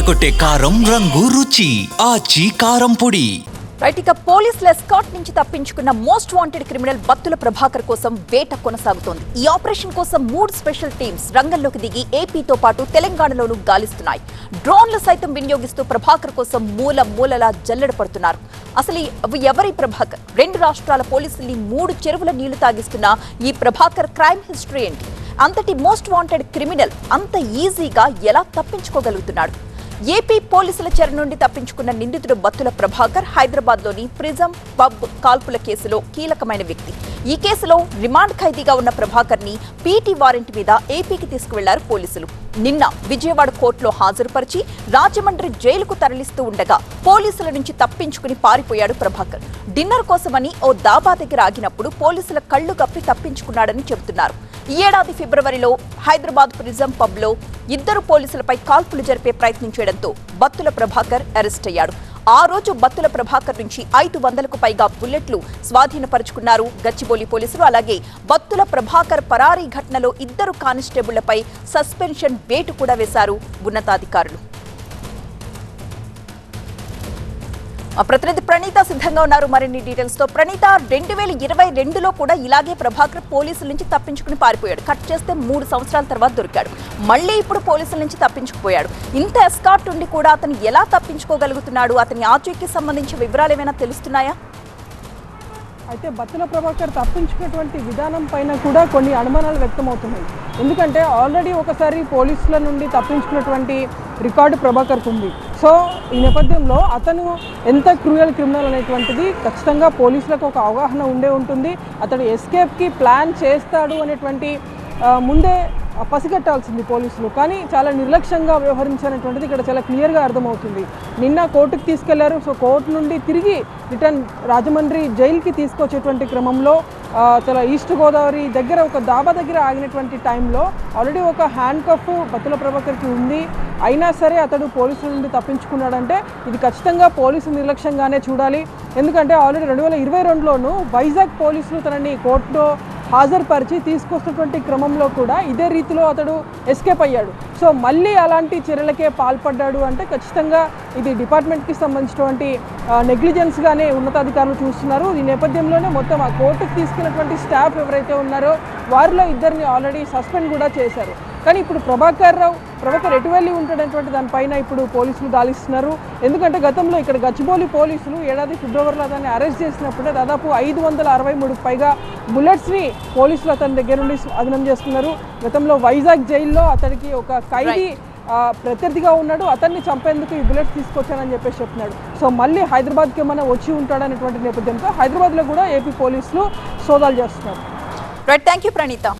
అదరగొట్టే కారం రంగు రుచి ఆచి కారం పొడి. రైట్ ఇక పోలీసుల ఎస్కాట్ నుంచి తప్పించుకున్న most wanted criminal Battula Prabhakar కోసం వేట కొనసాగుతోంది. ఈ ఆపరేషన్ కోసం మూడు స్పెషల్ టీమ్స్ రంగంలోకి దిగి ఏపీతో పాటు తెలంగాణలోనూ గాలిస్తున్నాయి. డ్రోన్లు సైతం వినియోగిస్తూ ప్రభాకర్ కోసం మూల మూలలా జల్లెడ పడుతున్నారు. అసలు ఎవరి ప్రభాకర్? రెండు రాష్ట్రాల పోలీసుల్ని మూడు చెరువుల నీళ్ళు తాగిస్తున్న ఈ ప్రభాకర్ క్రైమ్ హిస్టరీ ఏంటి? అంతటి మోస్ట్ వాంటెడ్ క్రిమినల్ అంత ఈజీగా ఎలా తప్పించుకోగలుగుతున్నాడు? ఏపీ పోలీసుల చెర నుండి తప్పించుకున్న నిందితుడు బత్తుల ప్రభాకర్ హైదరాబాద్లోని ప్రిజం పబ్ కాల్పుల కేసులో కీలకమైన వ్యక్తి. ఈ కేసులో రిమాండ్ ఖైదీగా ఉన్న ప్రభాకర్ని పీటీ వారెంట్ మీద ఏపీకి తీసుకువెళ్ళారు పోలీసులు. నిన్న విజయవాడ కోర్టులో హాజరుపరిచి రాజమండ్రి జైలుకు తరలిస్తూ ఉండగా పోలీసుల నుంచి తప్పించుకుని పారిపోయాడు ప్రభాకర్. డిన్నర్ కోసమని ఓ దాబా దగ్గర ఆగినప్పుడు పోలీసుల కళ్ళు కప్పి తప్పించుకున్నాడని చెబుతున్నారు. ఈ ఏడాది ఫిబ్రవరిలో హైదరాబాద్ ప్రిజం పబ్లో ఇద్దరు పోలీసులపై కాల్పులు జరిపే ప్రయత్నం చేయడంతో బత్తుల ప్రభాకర్ అరెస్ట్ అయ్యాడు. ఆ రోజు బత్తుల ప్రభాకర్ నుంచి ఐదు వందలకు పైగా బుల్లెట్లు స్వాధీనపరుచుకున్నారు. గచ్చిబౌలి పోలీసులు అలాగే బత్తుల ప్రభాకర్ పరారీ ఘటనలో ఇద్దరు కానిస్టేబుళ్ళపై సస్పెన్షన్ వేటు కూడా వేశారు ఉన్నతాధికారులు. మా ప్రతినిధి ప్రణీత సిద్ధంగా ఉన్నారు. మరిన్ని డీటెయిల్స్తో ప్రణీత రెండు వేల ఇరవై రెండులో కూడా ఇలాగే ప్రభాకర్ పోలీసుల నుంచి తప్పించుకుని పారిపోయాడు. కట్ చేస్తే మూడు సంవత్సరాల తర్వాత దొరికాడు. మళ్ళీ ఇప్పుడు పోలీసుల నుంచి తప్పించుకుపోయాడు. ఇంత ఎస్కాట్ ఉండి కూడా అతను ఎలా తప్పించుకోగలుగుతున్నాడు? అతని ఆచూకీ సంబంధించిన వివరాలు ఏమైనా తెలుస్తున్నాయా? అయితే బత్తుల ప్రభాకర్ తప్పించుకున్నటువంటి విధానం పైన కూడా కొన్ని అనుమానాలు వ్యక్తమవుతున్నాయి. ఎందుకంటే ఆల్రెడీ ఒకసారి పోలీసుల నుండి తప్పించుకున్నటువంటి రికార్డు ప్రభాకర్కు ఉంది. సో ఈ నేపథ్యంలో అతను ఎంత క్రూయల్ క్రిమినల్ అనేటువంటిది ఖచ్చితంగా పోలీసులకు ఒక అవగాహన ఉండే ఉంటుంది. అతడు ఎస్కేప్కి ప్లాన్ చేస్తాడు అనేటువంటి ముందే పసిగట్టాల్సింది పోలీసులు. కానీ చాలా నిర్లక్ష్యంగా వ్యవహరించినటువంటిది ఇక్కడ చాలా క్లియర్గా అర్థమవుతుంది. నిన్న కోర్టుకు తీసుకెళ్ళారు. సో కోర్టు నుండి తిరిగి రిటర్న్ రాజమండ్రి జైలుకి తీసుకొచ్చేటువంటి క్రమంలో చాలా ఈస్ట్ గోదావరి దగ్గర ఒక దాబా దగ్గర ఆగినటువంటి టైంలో ఆల్రెడీ ఒక హ్యాండ్ కఫ్ బతుల ప్రభాకర్కి ఉంది. అయినా సరే అతడు పోలీసుల నుండి తప్పించుకున్నాడంటే ఇది ఖచ్చితంగా పోలీసు నిర్లక్ష్యంగానే చూడాలి. ఎందుకంటే ఆల్రెడీ రెండు వేల ఇరవై రెండులోనూ వైజాగ్ పోలీసులు తనని కోర్టులో హాజరుపరిచి తీసుకొస్తున్నటువంటి క్రమంలో కూడా ఇదే రీతిలో అతడు ఎస్కేప్ అయ్యాడు. సో మళ్ళీ అలాంటి చర్యలకే పాల్పడ్డాడు అంటే ఖచ్చితంగా ఇది డిపార్ట్మెంట్కి సంబంధించినటువంటి నెగ్లిజెన్స్గానే ఉన్నతాధికారులు చూస్తున్నారు. ఈ నేపథ్యంలోనే మొత్తం ఆ కోర్టుకు తీసుకెళ్ళినటువంటి స్టాఫ్ ఎవరైతే ఉన్నారో వారిలో ఇద్దరిని ఆల్రెడీ సస్పెండ్ కూడా చేశారు. కానీ ఇప్పుడు ప్రభాకర్ రావు ప్రభాకర్ ఎటు వెళ్ళి ఉంటాడనేటువంటి దానిపైన ఇప్పుడు పోలీసులు గాలిస్తున్నారు. ఎందుకంటే గతంలో ఇక్కడ గచ్చిబౌలి పోలీసులు ఏడాది ఫిబ్రవరిలో అతన్ని అరెస్ట్ చేసినప్పుడే దాదాపు ఐదు వందల అరవై మూడుకు పైగా బుల్లెట్స్ని పోలీసులు అతని దగ్గర నుండి అదనం చేసుకున్నారు గతంలో వైజాగ్ జైల్లో అతనికి ఒక ఖైదీ ప్రత్యర్థిగా ఉన్నాడు. అతన్ని చంపేందుకు ఈ బుల్లెట్స్ తీసుకొచ్చానని చెప్పేసి చెప్తున్నాడు. సో మళ్ళీ హైదరాబాద్కి ఏమైనా వచ్చి ఉంటాడనేటువంటి నేపథ్యంతో హైదరాబాద్లో కూడా ఏపీ పోలీసులు సోదాలు చేస్తున్నారు. Right thank you Praneetha.